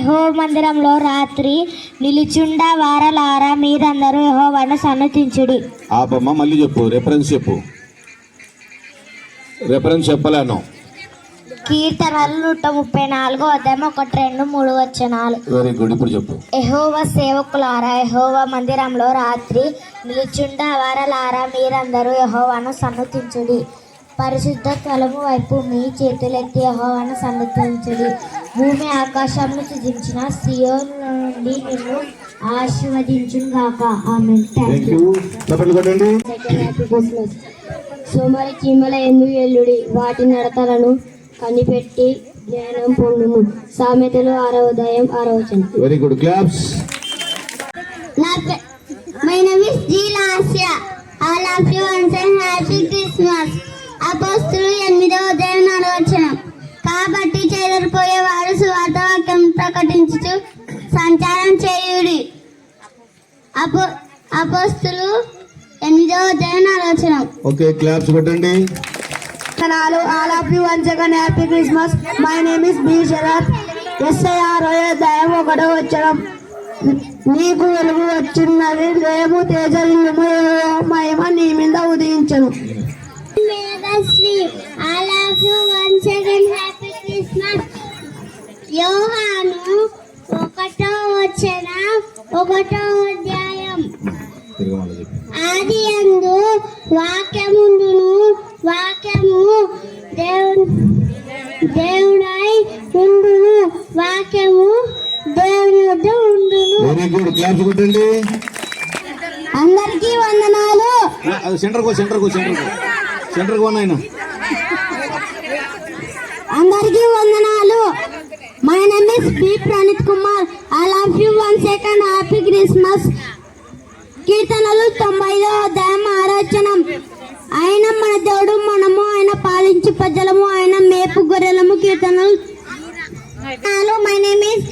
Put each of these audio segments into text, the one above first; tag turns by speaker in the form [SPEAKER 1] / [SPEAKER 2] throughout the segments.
[SPEAKER 1] యహో మందిరంలో రాత్రి నిలుచుండ వారలారా మీరందరూ యహోవాను సన్నతించుడి.
[SPEAKER 2] ఆపమ్మ మళ్ళీ చెప్పు రెఫరెన్స్ చెప్పు. రెఫరెన్స్ చెప్పలేను.
[SPEAKER 1] కీర్తనలు నూట ముప్పై నాలుగు అధ్యాయం ఒకటి రెండు మూడు వచనాలు.
[SPEAKER 2] వెరీ గుడ్ ఇప్పుడు చెప్పు.
[SPEAKER 1] యహోవ సేవకులారా యహోవ మందిరంలో రాత్రి నిలుచుండ వారలారా మీరందరూ యహోవాను సన్నతించుడి. పరిశుద్ధ స్థలము వైపు మీ చేతులెత్తి యహోవాను సన్నతించుడి భూమి ఆకాశంను సృజించిన సియోన్ నుండి నిన్ను ఆశీర్వదించును గాక ఆమె
[SPEAKER 2] యూ
[SPEAKER 1] సోమరి చీమల ఎందు ఎల్లుడి వాటి నడతలను కనిపెట్టి జ్ఞానం పొందుము. సామెతలు ఆరవ ఉదయం ఆరవచనం
[SPEAKER 2] very good claps
[SPEAKER 1] name is G. Lasya. All of you once and happy Christmas. కాబట్టి చెదరిపోయేవాడు సువార్త వాక్యం ప్రకటించుచు సంచారం చేయుడి. అపో అపోస్తులు ఎనిమిదవ ఉదయం నడవచనం
[SPEAKER 2] ఓకే క్లాప్స్ కొట్టండి
[SPEAKER 1] కనాలు all of you one second happy Christmas my name is B Sharath SIR దయం ఒకటో వచ్చడం నీకు వెలుగు వచ్చినది లేము తేజల్యము మహిమ నీ మీద ఉదయించను. Meghashri all of you one second ఒకటో అధ్యాయం. ఆది అందు వాక్యముండును వాక్యము దేవు దేవుడై ఉండును. వాక్యము దేవుని వద్ద ఉండును.
[SPEAKER 2] వెరీ గుడ్ క్లాప్స్ కొట్టండి.
[SPEAKER 1] అందరికీ వందనాలు.
[SPEAKER 2] సెంటర్ కో సెంటర్ కో సెంటర్ కో. సెంటర్ కో నాయన.
[SPEAKER 1] అందరికీ వందనాలు. My name is B Praneeth కీర్తనలు తొంభైలో అధ్యాయం ఆలోచనం ఆయన మన దేవుడు మనము ఆయన పాలించి ప్రజలము ఆయన మేపు గొర్రెలము కీర్తనలు. My name is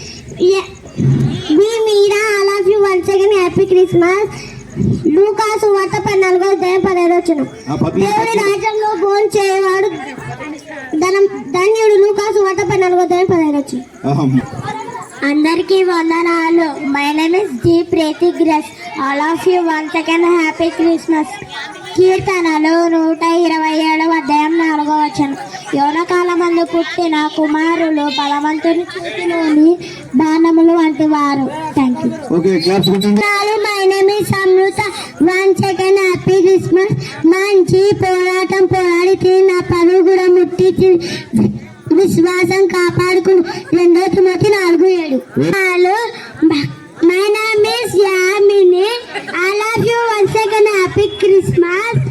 [SPEAKER 1] B Meera I love you one second happy Christmas లూకాసు వార్త పద్నాలుగో అధ్యాయం పదహారు వచ్చిన. దేవుడి రాజ్యంలో భోజనం చేయవాడు ధనం ధన్యుడు లూకాసు వార్త పద్నాలుగో అధ్యాయం పదహారు వచ్చిన. అందరికీ వందనాలు. My name is G Preethi గ్రస్ all of you one second happy Christmas కీర్తనలు నూట ఇరవై ఏడవ అధ్యాయం నాలుగో వచనం. యోనకాలమందు పుట్టిన కుమారులు బలవంతుని చేతిలోని బాణములు వంటి వారు thank you my name is Amrutha one second happy Christmas మంచి పోరాటం పోరాడి నా పరువు కూడా ముట్టి విశ్వాసం కాపాడుకుని. రెండో my name is Yamini I love you one second happy Christmas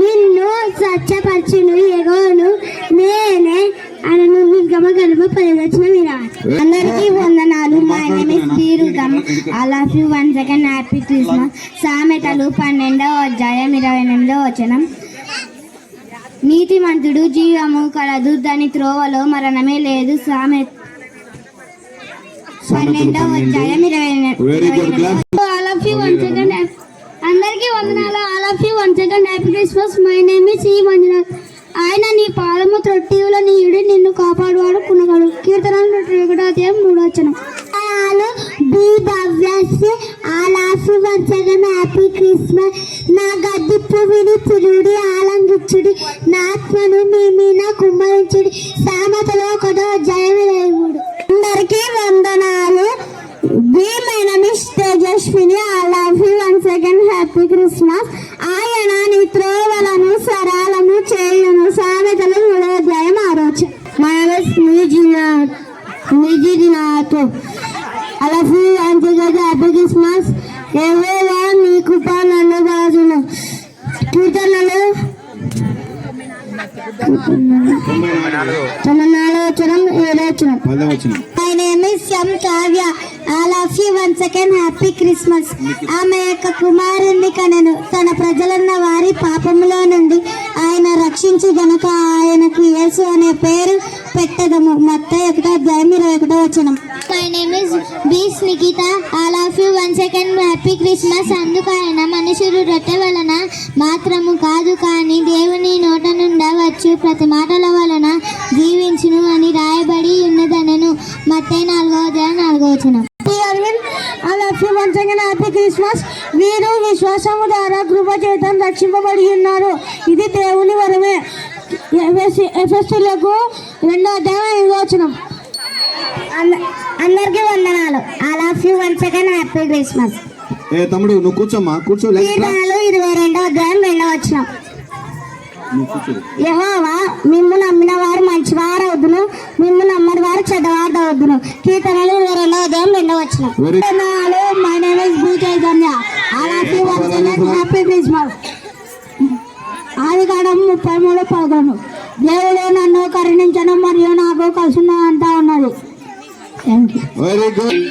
[SPEAKER 1] నిన్ను స్వచ్ఛపరచును ఎగోను నేనే అనను గమ గర్భ పరిరచన విరాట్ అందరికీ వందనాలు. My name is బీరుగం I love you one second happy Christmas సామెతలు పన్నెండవ అధ్యాయం ఇరవై ఎనిమిదవ వచనం. నీతిమంతుడు జీవము కలదు దాని త్రోవలో మరణమే లేదు. సామె పన్నెండవ అధ్యాయం ఇరవై
[SPEAKER 2] very good
[SPEAKER 1] all of you one second అందరికీ వందనాలు. All of you one second happy Christmas my name is ఈ మంజునాథ్ ఆయన నీ పాదము త్రొట్టిలో నీయుడి నిన్ను కాపాడువాడు కునగాడు కీర్తనలు నూట ఒకటో అధ్యాయం మూడో వచనం. బి భవ్యస్య all of you one second happy Christmas నా గడ్డి పువ్వుని పురుడి ఆలంగించుడి నా ఆత్మను మీ మీద కుమ్మరించుడి. సామెతలో ఒకటో అధ్యాయం ఇరవై మూడు అందరికీ వందనాలు B my name is Tejaswini I love you happy Christmas ఆయన నీ త్రోవలను సరాలను చేయును. సామెతలు అధ్యాయం ఆరోచన I you one second happy Christmas ఎవరో నీ కృప నన్ను బాజును కీర్తనలు తొమ్మిది నాలుగు వచ్చడం ఏడో వచ్చడం
[SPEAKER 2] పదం వచ్చిన
[SPEAKER 1] my name is M Kavya all of you one second happy Christmas ఆమె యొక్క కుమారుణ్ణి కనెను. తన ప్రజలన్న వారి పాపములో నుండి ఆయన రక్షించి గనక ఆయనకు యేసు అనే పేరు పెట్టదము. మొత్తం ఒకటో అధ్యాయం ఇరవై ఒకటో వచనం. మై నేమ్ ఇస్ బీస్ Nikita all of you one second happy Christmas అందుకు ఆయన మనుషులు రొట్టె వలన మాత్రము కాదు కానీ దేవుని నోట నుండవచ్చు ప్రతి మాటల వలన జీవించును అని రాయబడి ద్వారా కృప చేత రక్షింపబడి ఉన్నారు. ఇది దేవుని వరమే. ఎఫ్ఎస్లకు రెండో అధ్యాయం ఐదో వచనం. అందరికీ వందనాలు. I love you one second happy Christmas
[SPEAKER 2] ఏ తమ్ముడు నువ్వు కూర్చోమ్మా. కూర్చో లేక
[SPEAKER 1] కీర్తనలు ఇరవై రెండో అధ్యాయం రెండో వచనం.
[SPEAKER 2] కూర్చో.
[SPEAKER 1] యెహోవా మిమ్ము నమ్మిన వారు మంచివారు అవుదును. మిమ్ము నమ్మని వారు చెడ్డవారు అవుదును. కీర్తనలు ఇరవై రెండో అధ్యాయం రెండో వచనం. వందనాలు. My name is Chaitanya I happy Christmas ఆది కాలం ముప్పై మూడు పదకొండు. దేవుడు నన్ను కరుణించడం మరియు నాకు కలిసి అంతా ఉన్నది. Thank you
[SPEAKER 2] very good